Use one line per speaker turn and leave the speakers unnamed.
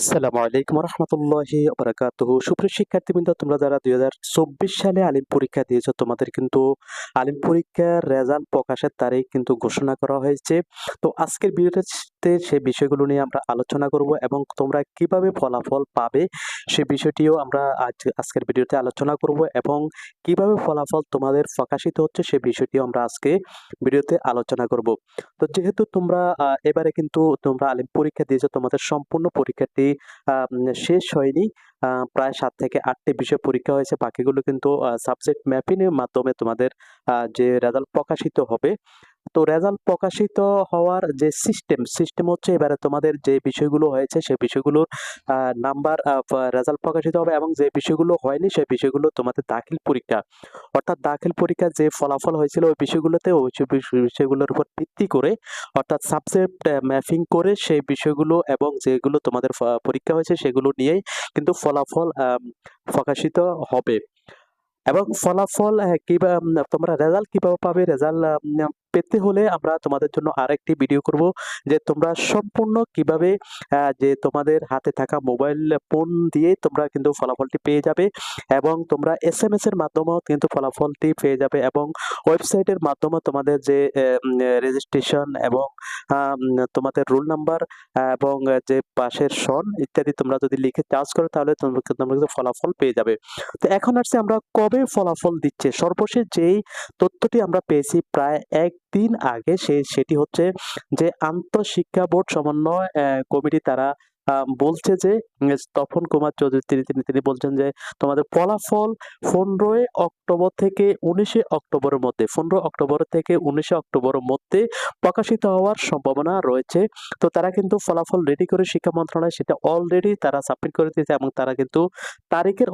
আসসালামু আলাইকুম রহমতুল্লাহি বারাকাতুহ সুপ্রিয় শিক্ষার্থীবৃন্দ, তোমরা যারা দুই হাজার চব্বিশ সালে আলিম পরীক্ষা দিয়েছ, তোমাদের কিন্তু আলিম পরীক্ষার রেজাল্ট প্রকাশের তারিখ কিন্তু ঘোষণা করা হয়েছে। তো আজকের ভিডিওতে সে বিষয়গুলো নিয়ে আমরা আলোচনা করব এবং তোমরা কীভাবে ফলাফল পাবে সে বিষয়টিও আমরা আজ আজকের ভিডিওতে আলোচনা করব এবং কীভাবে ফলাফল তোমাদের প্রকাশিত হচ্ছে সে বিষয়টিও আমরা আজকে ভিডিওতে আলোচনা করব। তো যেহেতু তোমরা এবারে কিন্তু তোমরা আলিম পরীক্ষা দিয়েছ, তোমাদের সম্পূর্ণ পরীক্ষাটি শেষ হয়নি। প্রায় সাত থেকে আটটি বিষয় পরীক্ষা হয়েছে। বাকিগুলো কিন্তু সাবজেক্ট ম্যাপিংয়ের মাধ্যমে তোমাদের যে রেজাল্ট প্রকাশিত হবে। তো রেজাল্ট প্রকাশিত হওয়ার যে সিস্টেম সিস্টেম হচ্ছে এবারে তোমাদের যে বিষয়গুলো হয়েছে সেই বিষয়গুলোর নাম্বার রেজাল্ট প্রকাশিত হবে এবং যে বিষয়গুলো হয়নি সেই বিষয়গুলো তোমাদের দাখিল পরীক্ষা। অর্থাৎ দাখিল পরীক্ষার যে ফলাফল হয়েছিল ওই বিষয়গুলোতে ওই বিষয়গুলোর উপর ভিত্তি করে অর্থাৎ সাবজেক্ট ম্যাপিং করে সেই বিষয়গুলো এবং যেগুলো তোমাদের পরীক্ষা হয়েছে সেগুলো নিয়েই কিন্তু ফলাফল প্রকাশিত হবে। এবং ফলাফল আহ, কীভাবে তোমরা রেজাল্ট কীভাবে পাবে? রেজাল্ট পেতে হলে আমরা তোমাদের জন্য আরেকটি ভিডিও করব যে তোমরা সম্পূর্ণ কীভাবে যে তোমাদের হাতে থাকা মোবাইল ফোন দিয়ে তোমরা কিন্তু ফলাফলটি পেয়ে যাবে এবং তোমরা এস এম এস এর মাধ্যমেও কিন্তু ফলাফলটি পেয়ে যাবে এবং ওয়েবসাইটের মাধ্যমে তোমাদের যে রেজিস্ট্রেশন এবং তোমাদের রোল নাম্বার এবং যে পাশের সন ইত্যাদি তোমরা যদি লিখে চার্জ করো তাহলে তোমরা কিন্তু ফলাফল পেয়ে যাবে। তো এখন আসছে আমরা কবে ফলাফল দিচ্ছে? সর্বশেষ যেই তথ্যটি আমরা পেয়েছি প্রায় একদিন আগে সে, সেটি হচ্ছে যে আন্তঃশিক্ষা বোর্ড সমন্বয় কমিটি তারা বলছে যে তপন কুমার চৌধুরী, তিনি তিনি বলছেন যে, তোমাদের ফলাফল পনেরোই অক্টোবর থেকে উনিশে অক্টোবরের মধ্যে পনেরো অক্টোবর থেকে উনিশে অক্টোবরের মধ্যে প্রকাশিত হওয়ার সম্ভাবনা রয়েছে। তো তারা কিন্তু ফলাফল রেডি করে শিক্ষা মন্ত্রণালয় সেটা অলরেডি তারা সাবমিট করে দিয়েছে এবং তারা কিন্তু তারিখের